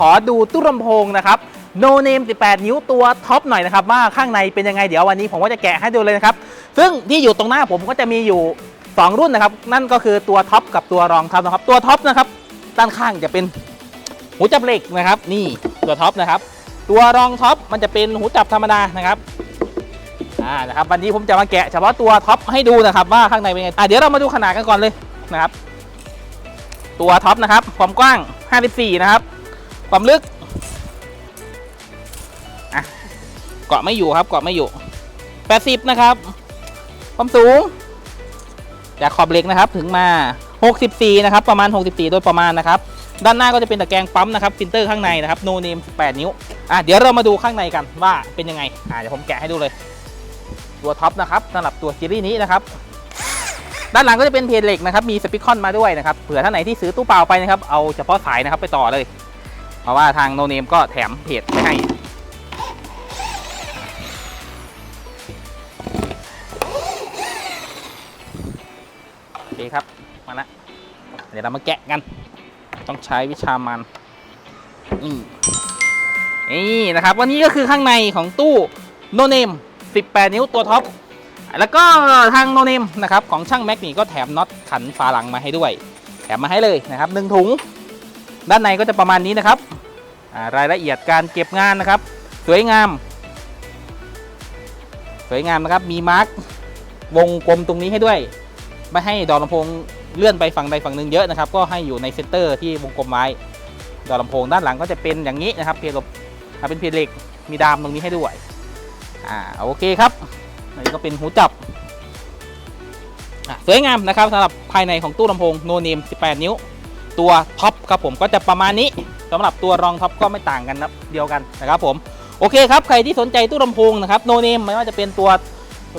ขอดูตู้ลำโพงนะครับ No Name 18 นิ้วตัวท็อปหน่อยนะครับว่าข้างในเป็นยังไงเดี๋ยววันนี้ผมก็จะแกะให้ดูเลยนะครับซึ่งที่อยู่ตรงหน้าผมก็จะมีอยู่ 2 รุ่นนะครับ นั่นก็คือตัวท็อปกับตัวรองท็อปนะครับ ตัวท็อปนะครับ ด้านข้างจะเป็นหูจับเหล็กนะครับ นี่ตัวท็อปนะครับ ตัวรองท็อปมันจะเป็นหูจับธรรมดานะครับอ่านะครับ วันนี้ผมจะมาแกะเฉพาะตัวท็อปให้ดูนะครับว่าข้างในเป็นไงอะเดี๋ยวเรามาดูขนาดกันก่อนเลยนะครับ ตัวท็อปนะครับความกว้าง 54 นะครับ ความลึกอะเกาะไม่อยู่ครับเกาะไม่อยู่80นะครับความสูง จากขอบเหล็กนะครับถึงมา 64 นะครับ ประมาณ 64 โดยประมาณนะครับ ด้านหน้าก็จะเป็นตะแกรงปั๊มนะครับฟิลเตอร์ข้างในนะครับ no name 18 นิ้วอะเดี๋ยวเรามาดูข้างในกันว่าเป็นยังไงอะเดี๋ยวผมแกะให้ดูเลย ตัวท็อปนะครับสำหรับตัวซีรีส์นี้นะครับ ด้านหลังก็จะเป็นเพจเหล็กนะครับ มีสปิคอนมาด้วยนะครับเผื่อท่านไหนที่ซื้อตู้เปล่าไปนะครับเอาเฉพาะสายนะครับไปต่อเลย เพราะว่าทางโนเนมก็แถมเพจไปให้โอเคครับมาละเดี๋ยวเรามาแกะกัน ต้องใช้วิชามันนี่นี่นะครับวันนี้ก็คือข้างในของตู้โนเนม 18 นิ้วตัวท็อป แล้วก็ทางโนเนมนะครับของช่างแม็กนี่ก็แถมน็อตขันฝาหลังมาให้ด้วย แถมมาให้เลยนะครับหนึ่งถุง ด้านในก็จะประมาณนี้นะครับรายละเอียดการเก็บงานนะครับ สวยงาม สวยงามนะครับมีมาร์กวงกลมตรงนี้ให้ด้วย ไม่ให้ดอกลำโพงเลื่อนไปฝั่งใดฝั่งหนึ่งเยอะนะครับ ก็ให้อยู่ในเซนเตอร์ที่วงกลมไว้ดอกลำโพงด้านหลังก็จะเป็นอย่างนี้นะครับเพลบอ่าเป็นเพลเหล็กมีดามตรงนี้ให้ด้วยอ่าโอเคครับนนี้ก็เป็นหูจับสวยงามนะครับสำหรับภายในของตู้ลำโพงโนเนม 18 นิ้ว ตัวท็อปครับผมก็จะประมาณนี้สำหรับตัวรองท็อปก็ไม่ต่างกันนะเดียวกันนะครับผมโอเคครับใครที่สนใจตู้ลำโพงนะครับโนเนมไม่ว่าจะเป็นตัว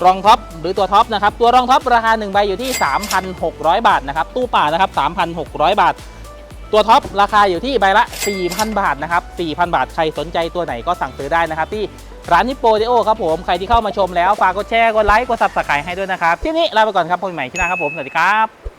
รองท็อปหรือตัวท็อปนะครับตัวรองท็อปราคา1ใบอยู่ที่ 3,600 บาทนะครับตู้ป่านะครับ 3,600 บาท ตัวท็อปราคาอยู่ที่ใบละ 4,000 บาทนะครับ 4,000 บาทใครสนใจตัวไหนก็สั่งซื้อได้นะครับที่ร้านนิปโปเดโอครับผมใครที่เข้ามาชมแล้วฝากกดแชร์กดไลค์กดซับสไครต์ให้ด้วยนะครับที่นี้ลาไปก่อนครับพบกันใหม่ที่หน้าครับผมสวัสดีครับ